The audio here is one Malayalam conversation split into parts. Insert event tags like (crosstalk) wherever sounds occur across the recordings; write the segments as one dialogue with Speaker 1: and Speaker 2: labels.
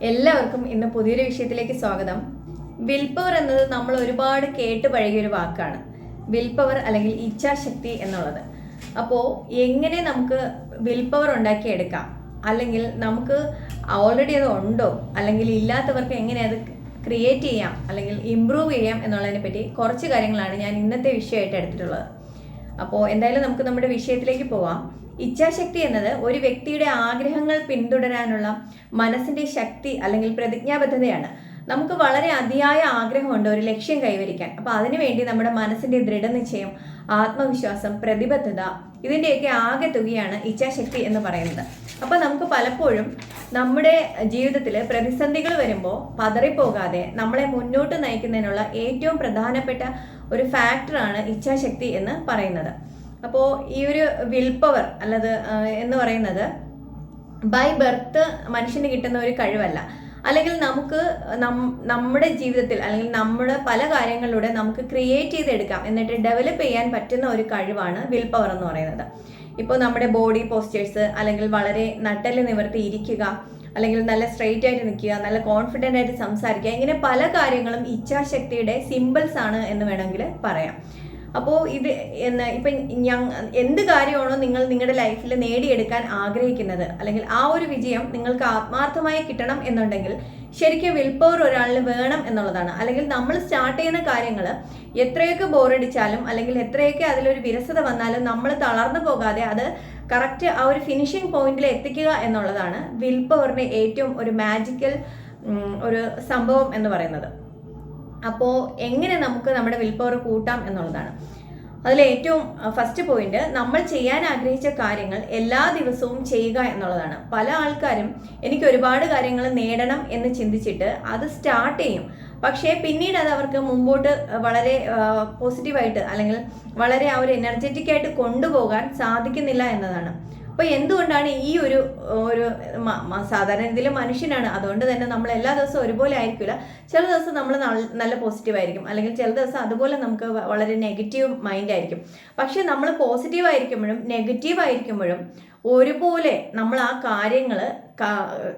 Speaker 1: എല്ലാവർക്കും ഇന്ന് പുതിയൊരു വിഷയത്തിലേക്ക് സ്വാഗതം. വിൽ പവർ എന്നത് നമ്മൾ ഒരുപാട് കേട്ട് പഴകിയ ഒരു വാക്കാണ്. വിൽ പവർ അല്ലെങ്കിൽ ഇച്ഛാശക്തി എന്നുള്ളത്. അപ്പോൾ എങ്ങനെ നമുക്ക് വിൽ പവർ ഉണ്ടാക്കിയെടുക്കാം? അല്ലെങ്കിൽ നമുക്ക് ഓൾറെഡി അത് ഉണ്ടോ? അല്ലെങ്കിൽ ഇല്ലാത്തവർക്ക് എങ്ങനെ അത് ക്രിയേറ്റ് ചെയ്യാം? അല്ലെങ്കിൽ ഇമ്പ്രൂവ് ചെയ്യാം എന്നുള്ളതിനെ പറ്റി കുറച്ച് കാര്യങ്ങളാണ് ഞാൻ ഇന്നത്തെ വിഷയമായിട്ട് എടുത്തിട്ടുള്ളത്. അപ്പോൾ എന്തായാലും നമുക്ക് നമ്മുടെ വിഷയത്തിലേക്ക് പോവാം. ഇച്ഛാശക്തി എന്നത് ഒരു വ്യക്തിയുടെ ആഗ്രഹങ്ങൾ പിന്തുടരാനുള്ള മനസ്സിന്റെ ശക്തി അല്ലെങ്കിൽ പ്രതിജ്ഞാബദ്ധതയാണ്. നമുക്ക് വളരെ അതിയായ ആഗ്രഹമുണ്ട് ഒരു ലക്ഷ്യം കൈവരിക്കാൻ. അപ്പോൾ അതിനുവേണ്ടി നമ്മുടെ മനസ്സിന്റെ ദൃഢനിശ്ചയം ആത്മവിശ്വാസം പ്രതിബദ്ധത ഇതിന്റെയൊക്കെ ആകെ തുകയാണ് ഇച്ഛാശക്തി എന്ന് പറയുന്നത്. അപ്പോൾ നമുക്ക് പലപ്പോഴും നമ്മുടെ ജീവിതത്തിൽ പ്രതിസന്ധികൾ വരുമ്പോൾ പതറിപ്പോകാതെ നമ്മളെ മുന്നോട്ട് നയിക്കുന്നതിനുള്ള ഏറ്റവും പ്രധാനപ്പെട്ട ഒരു ഫാക്ടറാണ് ഇച്ഛാശക്തി എന്ന് പറയുന്നത്. അപ്പോൾ ഈ ഒരു വിൽ പവർ അല്ലത് എന്ന് പറയുന്നത് ബൈ ബർത്ത് മനുഷ്യന് കിട്ടുന്ന ഒരു കഴിവല്ല. അല്ലെങ്കിൽ നമുക്ക് നമ്മുടെ ജീവിതത്തിൽ അല്ലെങ്കിൽ നമ്മുടെ പല കാര്യങ്ങളിലൂടെ നമുക്ക് ക്രിയേറ്റ് ചെയ്തെടുക്കാം എന്നിട്ട് ഡെവലപ്പ് ചെയ്യാൻ പറ്റുന്ന ഒരു കഴിവാണ് വിൽ പവർ എന്ന് പറയുന്നത്. ഇപ്പോൾ നമ്മുടെ ബോഡി പോസ്റ്റേഴ്സ് അല്ലെങ്കിൽ വളരെ നട്ടൽ നിവർത്തി ഇരിക്കുക അല്ലെങ്കിൽ നല്ല സ്ട്രെയിറ്റ് ആയിട്ട് നിൽക്കുക നല്ല കോൺഫിഡന്റ് ആയിട്ട് സംസാരിക്കുക ഇങ്ങനെ പല കാര്യങ്ങളും ഇച്ഛാശക്തിയുടെ സിമ്പിൾസ് ആണ് എന്ന് വേണമെങ്കിൽ പറയാം. അപ്പോൾ ഇത് എന്ന് ഇപ്പം ഞങ്ങൾ എന്ത് കാര്യമാണോ നിങ്ങൾ നിങ്ങളുടെ ലൈഫിൽ നേടിയെടുക്കാൻ ആഗ്രഹിക്കുന്നത് അല്ലെങ്കിൽ ആ ഒരു വിജയം നിങ്ങൾക്ക് ആത്മാർത്ഥമായി കിട്ടണം എന്നുണ്ടെങ്കിൽ ശരിക്കും വിൽ പവർ ഒരാളിന് വേണം എന്നുള്ളതാണ്. അല്ലെങ്കിൽ നമ്മൾ സ്റ്റാർട്ട് ചെയ്യുന്ന കാര്യങ്ങൾ എത്രയൊക്കെ ബോറടിച്ചാലും അല്ലെങ്കിൽ എത്രയൊക്കെ അതിലൊരു വിരസത വന്നാലും നമ്മൾ തളർന്നു പോകാതെ അത് കറക്റ്റ് ആ ഒരു ഫിനിഷിംഗ് പോയിന്റിൽ എത്തിക്കുക എന്നുള്ളതാണ് വിൽ പവറിന്റെ ഏറ്റവും ഒരു മാജിക്കൽ ഒരു സംഭവം എന്ന് പറയുന്നത്. അപ്പോൾ എങ്ങനെ നമുക്ക് നമ്മുടെ വിൽ പവർ കൂട്ടാം എന്നുള്ളതാണ്. അതിൽ ഏറ്റവും ഫസ്റ്റ് പോയിന്റ് നമ്മൾ ചെയ്യാൻ ആഗ്രഹിച്ച കാര്യങ്ങൾ എല്ലാ ദിവസവും ചെയ്യുക എന്നുള്ളതാണ്. പല ആൾക്കാരും എനിക്ക് ഒരുപാട് കാര്യങ്ങൾ നേടണം എന്ന് ചിന്തിച്ചിട്ട് അത് സ്റ്റാർട്ട് ചെയ്യും. പക്ഷേ പിന്നീട് അത് അവർക്ക് മുമ്പോട്ട് വളരെ പോസിറ്റീവായിട്ട് അല്ലെങ്കിൽ വളരെ ആ ഒരു എനർജറ്റിക് ആയിട്ട് കൊണ്ടുപോകാൻ സാധിക്കുന്നില്ല എന്നതാണ്. അപ്പോൾ എന്തുകൊണ്ടാണ് ഈ ഒരു ഒരു സാധാരണ രീതിയിൽ മനുഷ്യനാണ്. അതുകൊണ്ട് തന്നെ നമ്മൾ എല്ലാ ദിവസവും ഒരുപോലെ ആയിരിക്കില്ല. ചില ദിവസം നമ്മൾ നല്ല പോസിറ്റീവ് ആയിരിക്കും. അല്ലെങ്കിൽ ചില ദിവസം അതുപോലെ നമുക്ക് വളരെ നെഗറ്റീവ് മൈൻഡ് ആയിരിക്കും. പക്ഷേ നമ്മൾ പോസിറ്റീവ് ആയിരിക്കുമ്പോഴും നെഗറ്റീവ് ആയിരിക്കുമ്പോഴും ഒരുപോലെ നമ്മൾ ആ കാര്യങ്ങൾ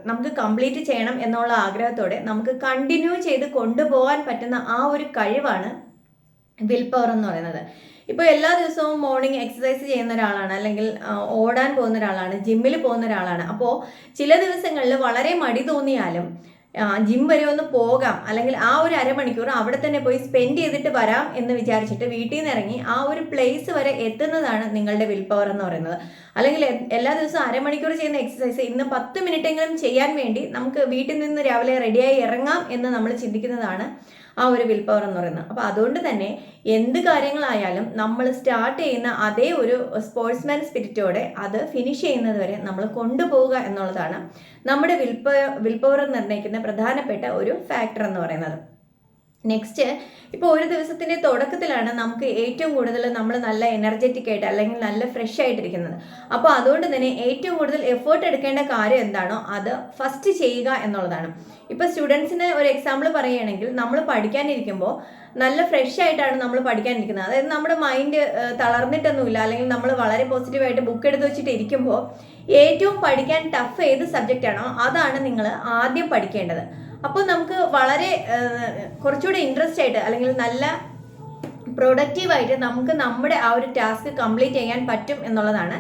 Speaker 1: നമുക്ക് കംപ്ലീറ്റ് ചെയ്യണം എന്നുള്ള ആഗ്രഹത്തോടെ നമുക്ക് കണ്ടിന്യൂ ചെയ്ത് കൊണ്ടുപോകാൻ പറ്റുന്ന ആ ഒരു കഴിവാണ് വിൽ പവർ എന്ന് പറയുന്നത്. ഇപ്പോൾ എല്ലാ ദിവസവും മോർണിംഗ് എക്സസൈസ് ചെയ്യുന്ന ഒരാളാണ് അല്ലെങ്കിൽ ഓടാൻ പോകുന്ന ഒരാളാണ് ജിമ്മിൽ പോകുന്ന ഒരാളാണ്. അപ്പോൾ ചില ദിവസങ്ങളിൽ വളരെ മടി തോന്നിയാലും ജിം വരെ ഒന്ന് പോകാം. അല്ലെങ്കിൽ ആ ഒരു അരമണിക്കൂർ അവിടെ തന്നെ പോയി സ്പെൻഡ് ചെയ്തിട്ട് വരാം എന്ന് വിചാരിച്ചിട്ട് വീട്ടിൽ നിന്ന് ഇറങ്ങി ആ ഒരു പ്ലേസ് വരെ എത്തുന്നതാണ് നിങ്ങളുടെ വിൽ പവർ എന്ന് പറയുന്നത്. അല്ലെങ്കിൽ എല്ലാ ദിവസവും അരമണിക്കൂർ ചെയ്യുന്ന എക്സസൈസ് ഇന്ന് പത്ത് മിനിറ്റെങ്കിലും ചെയ്യാൻ വേണ്ടി നമുക്ക് വീട്ടിൽ നിന്ന് രാവിലെ റെഡിയായി ഇറങ്ങാം എന്ന് നമ്മൾ ചിന്തിക്കുന്നതാണ്. ആ ഒരു വിൽ പവർ എന്ന് പറയുന്നത്. അപ്പോൾ അതുകൊണ്ട് തന്നെ എന്ത് കാര്യങ്ങളായാലും നമ്മൾ സ്റ്റാർട്ട് ചെയ്യുന്ന അതേ ഒരു സ്പോർട്സ്മാൻ സ്പിരിറ്റോടെ അത് ഫിനിഷ് ചെയ്യുന്നത് വരെ നമ്മൾ കൊണ്ടുപോവുക എന്നുള്ളതാണ് നമ്മുടെ വിൽപ്പ വിൽ പവർ നിർണയിക്കുന്ന പ്രധാനപ്പെട്ട ഒരു ഫാക്ടർ എന്ന് പറയുന്നത്. നെക്സ്റ്റ് ഇപ്പോൾ ഒരു ദിവസത്തിന്റെ തുടക്കത്തിലാണ് നമുക്ക് ഏറ്റവും കൂടുതൽ നമ്മൾ നല്ല എനർജറ്റിക് ആയിട്ട് അല്ലെങ്കിൽ നല്ല ഫ്രഷ് ആയിട്ടിരിക്കുന്നത്. അപ്പോൾ അതുകൊണ്ട് തന്നെ ഏറ്റവും കൂടുതൽ എഫേർട്ട് എടുക്കേണ്ട കാര്യം എന്താണോ അത് ഫസ്റ്റ് ചെയ്യുക എന്നുള്ളതാണ്. ഇപ്പോൾ സ്റ്റുഡൻസിന് ഒരു എക്സാമ്പിൾ പറയുകയാണെങ്കിൽ നമ്മൾ പഠിക്കാനിരിക്കുമ്പോൾ നല്ല ഫ്രഷ് ആയിട്ടാണ് നമ്മൾ പഠിക്കാനിരിക്കുന്നത്. അതായത് നമ്മുടെ മൈൻഡ് തളർന്നിട്ടൊന്നുമില്ല. അല്ലെങ്കിൽ നമ്മൾ വളരെ പോസിറ്റീവായിട്ട് ബുക്ക് എടുത്ത് വെച്ചിട്ട് ഇരിക്കുമ്പോൾ ഏറ്റവും പഠിക്കാൻ ടഫ് ഏത് സബ്ജക്റ്റ് ആണോ അതാണ് നിങ്ങൾ ആദ്യം പഠിക്കേണ്ടത്. അപ്പോൾ നമുക്ക് വളരെ കുറച്ചുകൂടെ ഇൻട്രസ്റ്റ് ആയിട്ട് അല്ലെങ്കിൽ നല്ല പ്രൊഡക്റ്റീവായിട്ട് നമുക്ക് നമ്മുടെ ആ ഒരു ടാസ്ക് കംപ്ലീറ്റ് ചെയ്യാൻ പറ്റും എന്നുള്ളതാണ്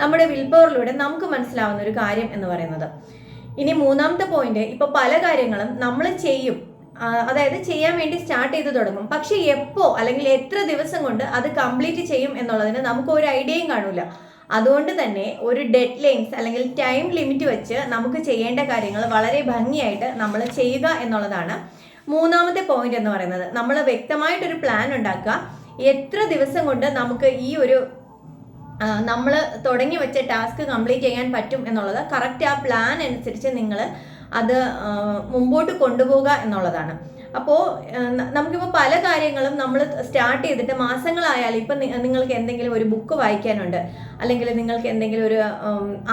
Speaker 1: നമ്മുടെ വിൽ പവറിലൂടെ നമുക്ക് മനസ്സിലാവുന്ന ഒരു കാര്യം എന്ന് പറയുന്നത്. ഇനി മൂന്നാമത്തെ പോയിന്റ് ഇപ്പോൾ പല കാര്യങ്ങളും നമ്മൾ ചെയ്യും. അതായത് ചെയ്യാൻ വേണ്ടി സ്റ്റാർട്ട് ചെയ്ത് തുടങ്ങും. പക്ഷെ എപ്പോ അല്ലെങ്കിൽ എത്ര ദിവസം കൊണ്ട് അത് കംപ്ലീറ്റ് ചെയ്യും എന്നുള്ളതിന് നമുക്ക് ഒരു ഐഡിയയും കാണൂല. അതുകൊണ്ട് തന്നെ ഒരു ഡെഡ് ലൈൻസ് അല്ലെങ്കിൽ ടൈം ലിമിറ്റ് വെച്ച് നമുക്ക് ചെയ്യേണ്ട കാര്യങ്ങൾ വളരെ ഭംഗിയായിട്ട് നമ്മൾ ചെയ്യുക എന്നുള്ളതാണ് മൂന്നാമത്തെ പോയിന്റ് എന്ന് പറയുന്നത്. നമ്മൾ വ്യക്തമായിട്ടൊരു പ്ലാൻ ഉണ്ടാക്കുക. എത്ര ദിവസം കൊണ്ട് നമുക്ക് ഈ ഒരു നമ്മൾ തുടങ്ങി വെച്ച ടാസ്ക് കംപ്ലീറ്റ് ചെയ്യാൻ പറ്റും എന്നുള്ളത് കറക്റ്റ് ആ പ്ലാൻ അനുസരിച്ച് നിങ്ങൾ അത് മുമ്പോട്ട് കൊണ്ടുപോകുക എന്നുള്ളതാണ്. അപ്പോൾ നമുക്കിപ്പോൾ പല കാര്യങ്ങളും നമ്മൾ സ്റ്റാർട്ട് ചെയ്തിട്ട് മാസങ്ങളായാലും ഇപ്പം നിങ്ങൾക്ക് എന്തെങ്കിലും ഒരു ബുക്ക് വായിക്കാനുണ്ട് അല്ലെങ്കിൽ നിങ്ങൾക്ക് എന്തെങ്കിലും ഒരു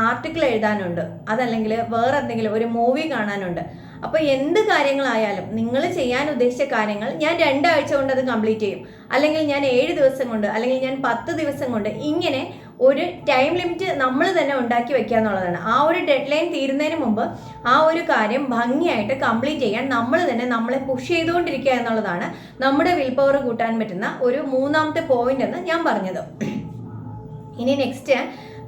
Speaker 1: ആർട്ടിക്കിൾ എഴുതാനുണ്ട് അതല്ലെങ്കിൽ വേറെ എന്തെങ്കിലും ഒരു മൂവി കാണാനുണ്ട്. അപ്പോൾ എന്ത് കാര്യങ്ങളായാലും നിങ്ങൾ ചെയ്യാൻ ഉദ്ദേശിച്ച കാര്യങ്ങൾ ഞാൻ രണ്ടാഴ്ച കൊണ്ട് അത് കംപ്ലീറ്റ് ചെയ്യും. അല്ലെങ്കിൽ ഞാൻ ഏഴ് ദിവസം കൊണ്ട് അല്ലെങ്കിൽ ഞാൻ പത്ത് ദിവസം കൊണ്ട് ഇങ്ങനെ ഒരു ടൈം ലിമിറ്റ് നമ്മൾ തന്നെ ഉണ്ടാക്കി വെക്കുക എന്നുള്ളതാണ്. ആ ഒരു ഡെഡ് ലൈൻ തീരുന്നതിന് മുമ്പ് ആ ഒരു കാര്യം ഭംഗിയായിട്ട് കംപ്ലീറ്റ് ചെയ്യാൻ നമ്മൾ തന്നെ നമ്മളെ പുഷ് ചെയ്തുകൊണ്ടിരിക്കുക എന്നുള്ളതാണ് നമ്മുടെ വിൽ പവർ കൂട്ടാൻ പറ്റുന്ന ഒരു മൂന്നാമത്തെ പോയിന്റ് എന്ന് ഞാൻ പറഞ്ഞത്. ഇനി നെക്സ്റ്റ്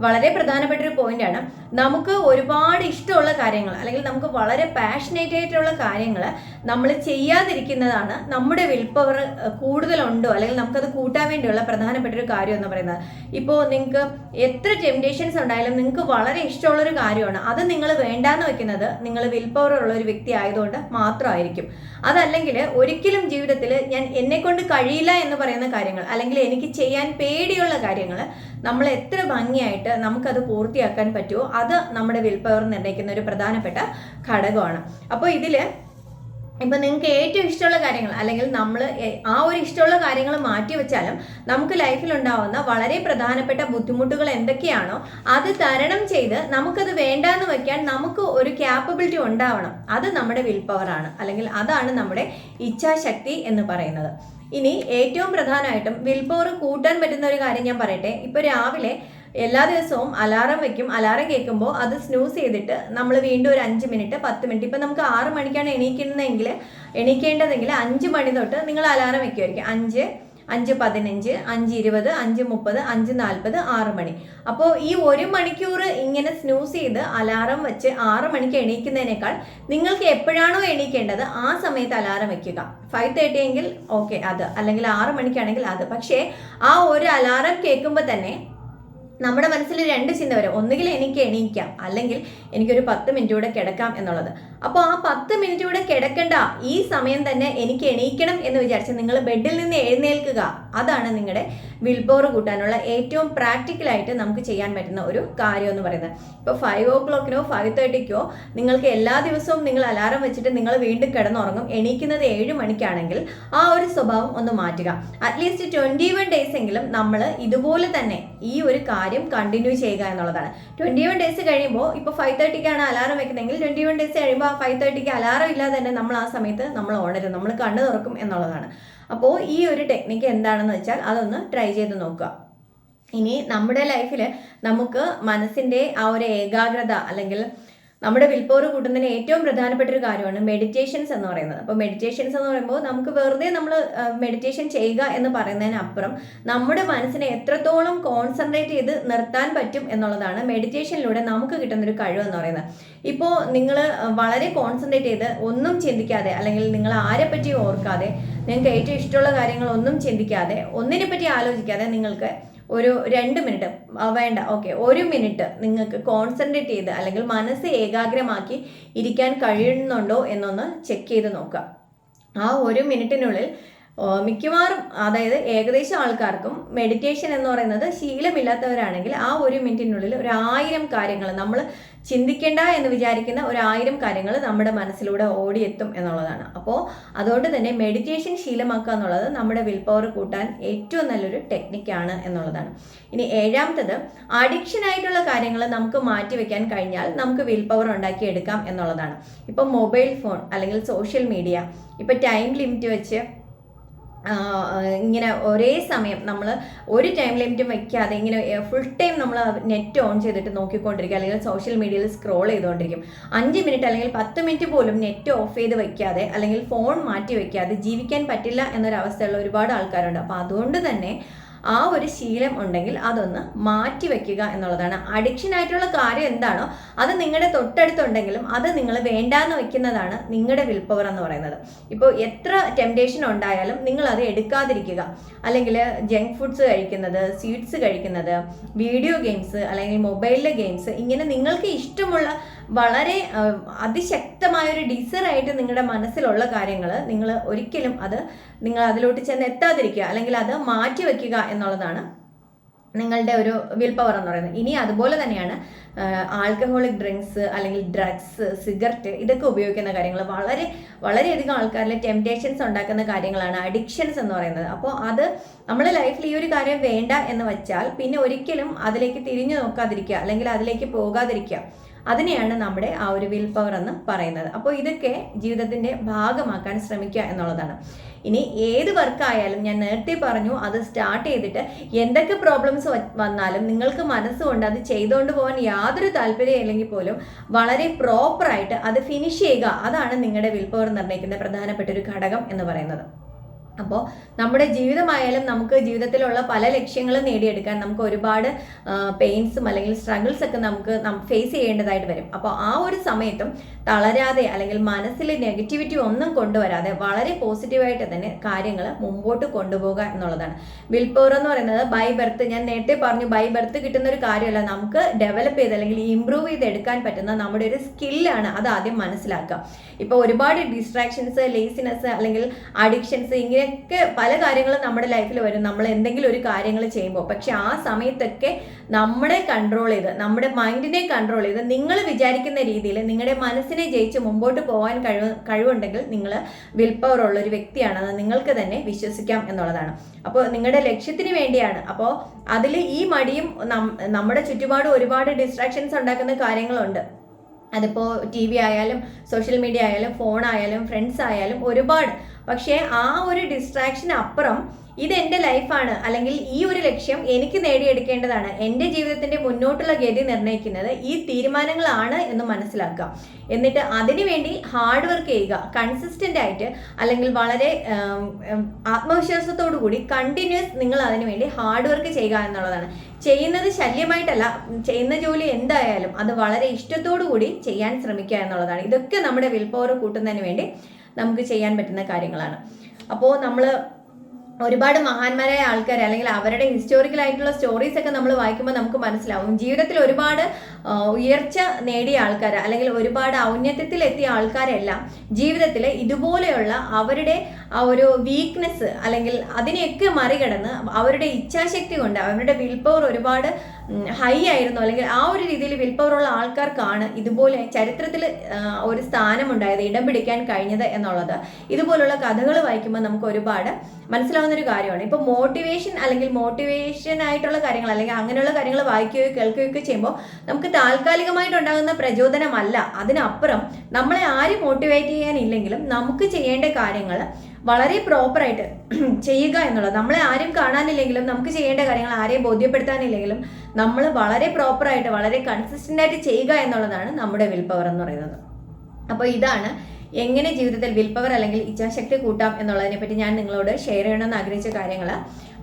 Speaker 1: വളരെ പ്രധാനപ്പെട്ട ഒരു പോയിന്റ് ആണ്. നമുക്ക് ഒരുപാട് ഇഷ്ടമുള്ള കാര്യങ്ങൾ അല്ലെങ്കിൽ നമുക്ക് വളരെ പാഷനേറ്റ് ആയിട്ടുള്ള കാര്യങ്ങൾ നമ്മൾ ചെയ്യാതിരിക്കുന്നതാണ് നമ്മുടെ വിൽ പവർ കൂടുതലുണ്ടോ അല്ലെങ്കിൽ നമുക്കത് കൂട്ടാൻ വേണ്ടിയുള്ള പ്രധാനപ്പെട്ട ഒരു കാര്യം എന്ന് പറയുന്നത്. ഇപ്പോൾ നിങ്ങൾക്ക് എത്ര ടെംപ്റ്റേഷൻസ് ഉണ്ടായാലും നിങ്ങൾക്ക് വളരെ ഇഷ്ടമുള്ള ഒരു കാര്യമാണ്. അത് നിങ്ങൾ വേണ്ടാന്ന് വെക്കുന്നത് നിങ്ങൾ വിൽ പവർ ഉള്ള ഒരു വ്യക്തി ആയതുകൊണ്ട് മാത്രമായിരിക്കും. അതല്ലെങ്കിൽ ഒരിക്കലും ജീവിതത്തിൽ ഞാൻ എന്നെ കൊണ്ട് കഴിയില്ല എന്ന് പറയുന്ന കാര്യങ്ങൾ അല്ലെങ്കിൽ എനിക്ക് ചെയ്യാൻ പേടിയുള്ള കാര്യങ്ങൾ നമ്മൾ എത്ര ഭംഗിയായിട്ട് നമുക്കത് പൂർത്തിയാക്കാൻ പറ്റുമോ അത് നമ്മുടെ വിൽ പവർ നിർണയിക്കുന്ന ഒരു പ്രധാനപ്പെട്ട ഘടകമാണ്. അപ്പോൾ ഇതിൽ ഇപ്പൊ നിങ്ങൾക്ക് ഏറ്റവും ഇഷ്ടമുള്ള കാര്യങ്ങൾ അല്ലെങ്കിൽ നമ്മൾ ആ ഒരു ഇഷ്ടമുള്ള കാര്യങ്ങൾ മാറ്റി വെച്ചാലും നമുക്ക് ലൈഫിൽ ഉണ്ടാവുന്ന വളരെ പ്രധാനപ്പെട്ട ബുദ്ധിമുട്ടുകൾ എന്തൊക്കെയാണോ അത് തരണം ചെയ്ത് നമുക്കത് വേണ്ടാന്ന് വെക്കാൻ നമുക്ക് ഒരു ക്യാപ്പബിലിറ്റി ഉണ്ടാവണം. അത് നമ്മുടെ വിൽ പവറാണ് അല്ലെങ്കിൽ അതാണ് നമ്മുടെ ഇച്ഛാശക്തി എന്ന് പറയുന്നത്. ഇനി ഏറ്റവും പ്രധാനമായിട്ടും വിൽ പവർ കൂട്ടാൻ പറ്റുന്ന ഒരു കാര്യം ഞാൻ പറയട്ടെ. ഇപ്പോൾ രാവിലെ എല്ലാ ദിവസവും അലാറം വെക്കും. അലാറം കേൾക്കുമ്പോൾ അത് സ്നൂസ് ചെയ്തിട്ട് നമ്മൾ വീണ്ടും ഒരു അഞ്ച് മിനിറ്റ് പത്ത് മിനിറ്റ്. ഇപ്പം നമുക്ക് ആറ് മണിക്കാണ് എണീക്കുന്നതെങ്കിൽ എണീക്കേണ്ടതെങ്കിൽ അഞ്ച് മണി തൊട്ട് നിങ്ങൾ അലാറം വെക്കുമായിരിക്കും അഞ്ച് അഞ്ച് പതിനഞ്ച് അഞ്ച് ഇരുപത് അഞ്ച് മുപ്പത് അഞ്ച് നാൽപ്പത് ആറ് മണി. അപ്പോൾ ഈ ഒരു മണിക്കൂർ ഇങ്ങനെ സ്നൂസ് ചെയ്ത് അലാറം വെച്ച് ആറ് മണിക്ക് എണീക്കുന്നതിനേക്കാൾ നിങ്ങൾക്ക് എപ്പോഴാണോ എണീക്കേണ്ടത് ആ സമയത്ത് അലാറം വെക്കുക. ഫൈവ് തേർട്ടി എങ്കിൽ ഓക്കെ അത്. അല്ലെങ്കിൽ ആറ് മണിക്കാണെങ്കിൽ അത്. പക്ഷേ ആ ഒരു അലാറം കേൾക്കുമ്പോൾ തന്നെ നമ്മുടെ മനസ്സിൽ രണ്ട് ചിന്ത വരും. ഒന്നുകിൽ എനിക്ക് എണീക്കാം അല്ലെങ്കിൽ എനിക്കൊരു പത്ത് മിനിറ്റ് കൂടെ കിടക്കാം എന്നുള്ളത്. അപ്പോൾ ആ പത്ത് മിനിറ്റ് കൂടെ കിടക്കണ്ട. ഈ സമയം തന്നെ എനിക്ക് എണീക്കണം എന്ന് വിചാരിച്ച് നിങ്ങൾ ബെഡിൽ നിന്ന് എഴുന്നേൽക്കുക. അതാണ് നിങ്ങളുടെ വിൽ കൂട്ടാനുള്ള ഏറ്റവും പ്രാക്ടിക്കലായിട്ട് നമുക്ക് ചെയ്യാൻ പറ്റുന്ന ഒരു കാര്യം എന്ന് പറയുന്നത്. ഇപ്പോൾ ഫൈവ് ഓ ക്ലോക്കിനോ ഫൈവ് തേർട്ടിക്കോ നിങ്ങൾക്ക് എല്ലാ ദിവസവും നിങ്ങൾ അലാറം വെച്ചിട്ട് നിങ്ങൾ വീണ്ടും കിടന്നുറങ്ങും. എണീക്കുന്നത് ഏഴ് മണിക്കാണെങ്കിൽ ആ ഒരു സ്വഭാവം ഒന്ന് മാറ്റുക. അറ്റ്ലീസ്റ്റ് ട്വന്റി വൺ ഡേയ്സ് എങ്കിലും നമ്മൾ ഇതുപോലെ തന്നെ ഈ ഒരു കാര്യം കണ്ടിന്യൂ ചെയ്യുക എന്നുള്ളതാണ്. ട്വന്റി വൺ ഡേയ്സ് കഴിയുമ്പോൾ ഇപ്പോൾ ഫൈവ് തേർട്ടിക്കാണ് അലാറം വെക്കുന്നതെങ്കിൽ ട്വന്റി വൺ ഡേയ്സ് കഴിയുമ്പോൾ ആ ഫൈവ് തേർട്ടിക്ക് അലാറം ഇല്ലാതെ തന്നെ നമ്മൾ ആ സമയത്ത് നമ്മൾ ഉണരും. നമ്മൾ കണ്ണു തുറക്കും എന്നുള്ളതാണ്. അപ്പോൾ ഈ ഒരു ടെക്നിക്ക് എന്താണെന്ന് വെച്ചാൽ അതൊന്ന് ട്രൈ ചെയ്ത് നോക്കുക. ഇനി നമ്മുടെ ലൈഫിൽ നമുക്ക് മനസ്സിന്റെ ആ ഒരു ഏകാഗ്രത അല്ലെങ്കിൽ നമ്മുടെ വിൽപ്പവർ പവർ കൂട്ടുന്നതിന് ഏറ്റവും പ്രധാനപ്പെട്ട ഒരു കാര്യമാണ് മെഡിറ്റേഷൻസ് എന്ന് പറയുന്നത്. അപ്പോൾ മെഡിറ്റേഷൻസ് എന്ന് പറയുമ്പോൾ നമുക്ക് വെറുതെ നമ്മൾ മെഡിറ്റേഷൻ ചെയ്യുക എന്ന് പറയുന്നതിനപ്പുറം നമ്മുടെ മനസ്സിനെ എത്രത്തോളം കോൺസെൻട്രേറ്റ് ചെയ്ത് നിർത്താൻ പറ്റും എന്നുള്ളതാണ് മെഡിറ്റേഷനിലൂടെ നമുക്ക് കിട്ടുന്ന ഒരു കഴിവ് എന്ന് പറയുന്നത്. ഇപ്പോൾ നിങ്ങൾ വളരെ കോൺസെൻട്രേറ്റ് ചെയ്ത് ഒന്നും ചിന്തിക്കാതെ അല്ലെങ്കിൽ നിങ്ങൾ ആരെപ്പറ്റി പറ്റി ഓർക്കാതെ നിങ്ങൾക്ക് ഏറ്റവും ഇഷ്ടമുള്ള കാര്യങ്ങളൊന്നും ചിന്തിക്കാതെ ഒന്നിനെ പറ്റി ആലോചിക്കാതെ നിങ്ങൾക്ക് ഒരു രണ്ട് മിനിറ്റ് വേണ്ട ഓക്കെ ഒരു മിനിറ്റ് നിങ്ങൾക്ക് കോൺസെൻട്രേറ്റ് ചെയ്ത് അല്ലെങ്കിൽ മനസ്സ് ഏകാഗ്രമാക്കി ഇരിക്കാൻ കഴിയുന്നുണ്ടോ എന്നൊന്ന് ചെക്ക് ചെയ്ത് നോക്കുക. ആ ഒരു മിനിറ്റിനുള്ളിൽ മിക്കവാറും അതായത് ഏകദേശം ആൾക്കാർക്കും മെഡിറ്റേഷൻ എന്ന് പറയുന്നത് ശീലമില്ലാത്തവരാണെങ്കിൽ ആ ഒരു മിനിറ്റിനുള്ളിൽ ഒരു ആയിരം കാര്യങ്ങൾ നമ്മൾ ചിന്തിക്കേണ്ട എന്ന് വിചാരിക്കുന്ന ഒരു ആയിരം കാര്യങ്ങൾ നമ്മുടെ മനസ്സിലൂടെ ഓടിയെത്തും എന്നുള്ളതാണ്. അപ്പോൾ അതുകൊണ്ട് തന്നെ മെഡിറ്റേഷൻ ശീലമാക്കുക എന്നുള്ളത് നമ്മുടെ വിൽ പവർ കൂട്ടാൻ ഏറ്റവും നല്ലൊരു ടെക്നിക്കാണ് എന്നുള്ളതാണ്. ഇനി ഏഴാമത്തത് അഡിക്ഷൻ ആയിട്ടുള്ള കാര്യങ്ങൾ നമുക്ക് മാറ്റിവെക്കാൻ കഴിഞ്ഞാൽ നമുക്ക് വിൽ പവർ ഉണ്ടാക്കിയെടുക്കാം എന്നുള്ളതാണ്. ഇപ്പം മൊബൈൽ ഫോൺ അല്ലെങ്കിൽ സോഷ്യൽ മീഡിയ ഇപ്പം ടൈം ലിമിറ്റ് വെച്ച് ഇങ്ങനെ ഒരേ സമയം നമ്മൾ ഒരു ടൈം ലിമിറ്റും വയ്ക്കാതെ ഇങ്ങനെ ഫുൾ ടൈം നമ്മൾ നെറ്റ് ഓൺ ചെയ്തിട്ട് നോക്കിക്കൊണ്ടിരിക്കുക അല്ലെങ്കിൽ സോഷ്യൽ മീഡിയയിൽ സ്ക്രോൾ ചെയ്തുകൊണ്ടിരിക്കും അഞ്ച് മിനിറ്റ് അല്ലെങ്കിൽ പത്ത് മിനിറ്റ് പോലും നെറ്റ് ഓഫ് ചെയ്ത് വയ്ക്കാതെ അല്ലെങ്കിൽ ഫോൺ മാറ്റി വയ്ക്കാതെ ജീവിക്കാൻ പറ്റില്ല എന്നൊരവസ്ഥയുള്ള ഒരുപാട് ആൾക്കാരുണ്ട്. അപ്പോൾ അതുകൊണ്ട് തന്നെ ആ ഒരു ശീലം ഉണ്ടെങ്കിൽ അതൊന്ന് മാറ്റി വെക്കുക എന്നുള്ളതാണ്. അഡിക്ഷൻ ആയിട്ടുള്ള കാര്യം എന്താണോ അത് നിങ്ങളുടെ തൊട്ടടുത്തുണ്ടെങ്കിലും അത് നിങ്ങൾ വേണ്ടാന്ന് വെക്കുന്നതാണ് നിങ്ങളുടെ വിൽ പവർ എന്ന് പറയുന്നത്. ഇപ്പോൾ എത്ര ടെംപ്റ്റേഷൻ ഉണ്ടായാലും നിങ്ങൾ അത് എടുക്കാതിരിക്കുക. അല്ലെങ്കിൽ ജങ്ക് ഫുഡ്സ് കഴിക്കുന്നത് സ്വീറ്റ്സ് കഴിക്കുന്നത് വീഡിയോ ഗെയിംസ് അല്ലെങ്കിൽ മൊബൈലിലെ ഗെയിംസ് ഇങ്ങനെ നിങ്ങൾക്ക് ഇഷ്ടമുള്ള വളരെ അതിശക്തമായ ഒരു ഡിസറായിട്ട് നിങ്ങളുടെ മനസ്സിലുള്ള കാര്യങ്ങൾ നിങ്ങൾ ഒരിക്കലും അത് നിങ്ങൾ അതിലോട്ട് ചെന്ന് എത്താതിരിക്കുക അല്ലെങ്കിൽ അത് മാറ്റി വയ്ക്കുക എന്നുള്ളതാണ് നിങ്ങളുടെ ഒരു വിൽ പവർ എന്ന് പറയുന്നത്. ഇനി അതുപോലെ തന്നെയാണ് ആൽക്കഹോളിക് ഡ്രിങ്ക്സ് അല്ലെങ്കിൽ ഡ്രഗ്സ് സിഗരറ്റ് ഇതൊക്കെ ഉപയോഗിക്കുന്ന കാര്യങ്ങൾ. വളരെ വളരെയധികം ആൾക്കാരിൽ ടെംപ്റ്റേഷൻസ് ഉണ്ടാക്കുന്ന കാര്യങ്ങളാണ് അഡിക്ഷൻസ് എന്ന് പറയുന്നത്. അപ്പോൾ അത് നമ്മുടെ ലൈഫിൽ ഈ ഒരു കാര്യം വേണ്ട എന്ന് വെച്ചാൽ പിന്നെ ഒരിക്കലും അതിലേക്ക് തിരിഞ്ഞു നോക്കാതിരിക്കുക അല്ലെങ്കിൽ അതിലേക്ക് പോകാതിരിക്കുക. അതിനെയാണ് നമ്മുടെ ആ ഒരു വിൽ പവർ എന്ന് പറയുന്നത്. അപ്പോൾ ഇതൊക്കെ ജീവിതത്തിന്റെ ഭാഗമാക്കാൻ ശ്രമിക്കുക എന്നുള്ളതാണ്. ഇനി ഏത് വർക്കായാലും ഞാൻ നേരത്തെ പറഞ്ഞു അത് സ്റ്റാർട്ട് ചെയ്തിട്ട് എന്തൊക്കെ പ്രോബ്ലംസ് വന്നാലും നിങ്ങൾക്ക് മനസ്സുകൊണ്ട് അത് ചെയ്തുകൊണ്ട് പോകാൻ യാതൊരു താല്പര്യം ഇല്ലെങ്കിൽ പോലും വളരെ പ്രോപ്പറായിട്ട് അത് ഫിനിഷ് ചെയ്യുക. അതാണ് നിങ്ങളുടെ വിൽ പവർ നിർണയിക്കുന്ന പ്രധാനപ്പെട്ട ഒരു ഘടകം എന്ന് പറയുന്നത്. അപ്പോൾ നമ്മുടെ ജീവിതമായാലും നമുക്ക് ജീവിതത്തിലുള്ള പല ലക്ഷ്യങ്ങളും നേടിയെടുക്കാൻ നമുക്ക് ഒരുപാട് പെയിൻസും അല്ലെങ്കിൽ സ്ട്രഗിൾസ് ഒക്കെ നമുക്ക് ഫേസ് ചെയ്യേണ്ടതായിട്ട് വരും. അപ്പോൾ ആ ഒരു സമയത്തും തളരാതെ അല്ലെങ്കിൽ മനസ്സിൽ നെഗറ്റിവിറ്റി ഒന്നും കൊണ്ടുവരാതെ വളരെ പോസിറ്റീവായിട്ട് തന്നെ കാര്യങ്ങൾ മുമ്പോട്ട് കൊണ്ടുപോകുക എന്നുള്ളതാണ്. വിൽ പവർ എന്ന് പറയുന്നത് ബൈ ബർത്ത് ഞാൻ നേരത്തെ പറഞ്ഞു ബൈ ബർത്ത് കിട്ടുന്ന ഒരു കാര്യമല്ല. നമുക്ക് ഡെവലപ്പ് ചെയ്ത് അല്ലെങ്കിൽ ഇമ്പ്രൂവ് ചെയ്ത് എടുക്കാൻ പറ്റുന്ന നമ്മുടെ ഒരു സ്കില്ലാണ് അത് ആദ്യം മനസ്സിലാക്കുക. ഇപ്പോൾ ഒരുപാട് ഡിസ്ട്രാക്ഷൻസ് ലേസിനെസ് അല്ലെങ്കിൽ അഡിക്ഷൻസ് ഇങ്ങനെയൊക്കെ പല കാര്യങ്ങളും നമ്മുടെ ലൈഫിൽ വരും. നമ്മൾ എന്തെങ്കിലും ഒരു കാര്യങ്ങൾ ചെയ്യുമ്പോൾ. പക്ഷെ ആ സമയത്തൊക്കെ നമ്മളെ കൺട്രോൾ ചെയ്ത് നമ്മുടെ മൈൻഡിനെ കൺട്രോൾ ചെയ്ത് നിങ്ങൾ വിചാരിക്കുന്ന രീതിയിൽ നിങ്ങളുടെ മനസ്സിനെ ജയിച്ച് മുമ്പോട്ട് പോകാൻ കഴിവ് കഴിവുണ്ടെങ്കിൽ നിങ്ങൾ വിൽ പവർ ഉള്ള ഒരു വ്യക്തിയാണ്. അത് നിങ്ങൾക്ക് തന്നെ വിശ്വസിക്കാം എന്നുള്ളതാണ്. അപ്പോൾ നിങ്ങളുടെ ലക്ഷ്യത്തിന് വേണ്ടിയാണ്. അപ്പോൾ അതിൽ ഈ മടിയും നമ്മുടെ ചുറ്റുപാടും ഒരുപാട് ഡിസ്ട്രാക്ഷൻസ് ഉണ്ടാക്കുന്ന കാര്യങ്ങളുണ്ട്. അതിപ്പോൾ ടി വി ആയാലും സോഷ്യൽ മീഡിയ ആയാലും ഫോൺ ആയാലും ഫ്രണ്ട്സ് ആയാലും ഒരുപാട് പക്ഷേ ആ ഒരു ഡിസ്ട്രാക്ഷൻ അപ്പുറം ഇത് എന്റെ ലൈഫാണ് അല്ലെങ്കിൽ ഈ ഒരു ലക്ഷ്യം എനിക്ക് നേടിയെടുക്കേണ്ടതാണ്. എന്റെ ജീവിതത്തിന്റെ മുന്നോട്ടുള്ള ഗതി നിർണയിക്കുന്നത് ഈ തീരുമാനങ്ങളാണ് എന്ന് മനസ്സിലാക്കുക. എന്നിട്ട് അതിനുവേണ്ടി ഹാർഡ് വർക്ക് ചെയ്യുക. കൺസിസ്റ്റന്റ് ആയിട്ട് അല്ലെങ്കിൽ വളരെ ആത്മവിശ്വാസത്തോടു കൂടി കണ്ടിന്യൂസ് നിങ്ങൾ അതിനുവേണ്ടി ഹാർഡ് വർക്ക് ചെയ്യുക എന്നുള്ളതാണ്. ചെയ്യുന്നത് ശല്യമായിട്ടല്ല. ചെയ്യുന്ന ജോലി എന്തായാലും അത് വളരെ ഇഷ്ടത്തോടു കൂടി ചെയ്യാൻ ശ്രമിക്കുക എന്നുള്ളതാണ്. ഇതൊക്കെ നമ്മുടെ വിൽപ്പവർ പവർ കൂട്ടുന്നതിന് വേണ്ടി നമുക്ക് ചെയ്യാൻ പറ്റുന്ന കാര്യങ്ങളാണ്. അപ്പോൾ നമ്മൾ ഒരുപാട് മഹാന്മാരായ ആൾക്കാർ അല്ലെങ്കിൽ അവരുടെ ഹിസ്റ്റോറിക്കൽ ആയിട്ടുള്ള സ്റ്റോറീസ് ഒക്കെ നമ്മൾ വായിക്കുമ്പോൾ നമുക്ക് മനസ്സിലാവും. ജീവിതത്തിൽ ഒരുപാട് ഉയർച്ച നേടിയ ആൾക്കാർ അല്ലെങ്കിൽ ഒരുപാട് ഔന്നത്യത്തിൽ എത്തിയ ആൾക്കാരെല്ലാം ജീവിതത്തിൽ ഇതുപോലെയുള്ള അവരുടെ ആ ഒരു വീക്ക്നെസ് അല്ലെങ്കിൽ അതിനെയൊക്കെ മറികടന്ന് അവരുടെ ഇച്ഛാശക്തി കൊണ്ട് അവരുടെ വിൽ പവർ ഒരുപാട് ഹൈ ആയിരുന്നു. അല്ലെങ്കിൽ ആ ഒരു രീതിയിൽ വിൽ പവർ ഉള്ള ആൾക്കാർക്കാണ് ഇതുപോലെ ചരിത്രത്തിൽ ഒരു സ്ഥാനമുണ്ടായത് ഇടം പിടിക്കാൻ കഴിഞ്ഞത് എന്നുള്ളത്. ഇതുപോലുള്ള കഥകൾ വായിക്കുമ്പോൾ നമുക്ക് ഒരുപാട് മനസ്സിലാവുന്ന ഒരു കാര്യമാണ്. ഇപ്പൊ മോട്ടിവേഷൻ അല്ലെങ്കിൽ മോട്ടിവേഷൻ ആയിട്ടുള്ള കാര്യങ്ങൾ അല്ലെങ്കിൽ അങ്ങനെയുള്ള കാര്യങ്ങൾ വായിക്കുകയോ കേൾക്കുകയോ ചെയ്യുമ്പോൾ നമുക്ക് താൽക്കാലികമായിട്ട് ഉണ്ടാകുന്ന പ്രചോദനമല്ല. അതിനപ്പുറം നമ്മളെ ആരും മോട്ടിവേറ്റ് ചെയ്യാനില്ലെങ്കിലും നമുക്ക് ചെയ്യേണ്ട കാര്യങ്ങൾ വളരെ പ്രോപ്പറായിട്ട് (clears throat) ചെയ്യുക എന്നുള്ളത്. നമ്മളെ ആരും കാണാനില്ലെങ്കിലും നമുക്ക് ചെയ്യേണ്ട കാര്യങ്ങൾ ആരെയും ബോധ്യപ്പെടുത്താനില്ലെങ്കിലും നമ്മൾ വളരെ പ്രോപ്പറായിട്ട് വളരെ കൺസിസ്റ്റന്റ് ആയിട്ട് ചെയ്യുക എന്നുള്ളതാണ് നമ്മുടെ വിൽ പവർ എന്ന് പറയുന്നത്. അപ്പോൾ ഇതാണ് എങ്ങനെ ജീവിതത്തിൽ വിൽ പവർ അല്ലെങ്കിൽ ഇച്ഛാശക്തി കൂട്ടാം എന്നുള്ളതിനെ പറ്റി ഞാൻ നിങ്ങളോട് ഷെയർ ചെയ്യണമെന്ന് ആഗ്രഹിച്ച കാര്യങ്ങൾ.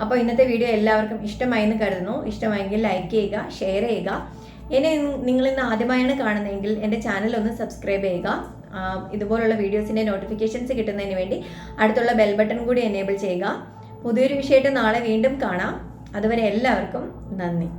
Speaker 1: അപ്പോൾ ഇന്നത്തെ വീഡിയോ എല്ലാവർക്കും ഇഷ്ടമായി എന്ന് കരുതുന്നു. ഇഷ്ടമായെങ്കിൽ ലൈക്ക് ചെയ്യുക ഷെയർ ചെയ്യുക. എന്നെ നിങ്ങൾ ഇന്ന് ആദ്യമായാണ് കാണുന്നതെങ്കിൽ എന്റെ ചാനൽ ഒന്ന് സബ്സ്ക്രൈബ് ചെയ്യുക. ഇതുപോലുള്ള വീഡിയോസിന്റെ നോട്ടിഫിക്കേഷൻസ് കിട്ടുന്നതിന് വേണ്ടി അടുത്തുള്ള ബെൽ ബട്ടൺ കൂടി എനേബിൾ ചെയ്യുക. പുതിയൊരു വിഷയമായിട്ട് നാളെ വീണ്ടും കാണാം. അതുവരെ എല്ലാവർക്കും നന്ദി.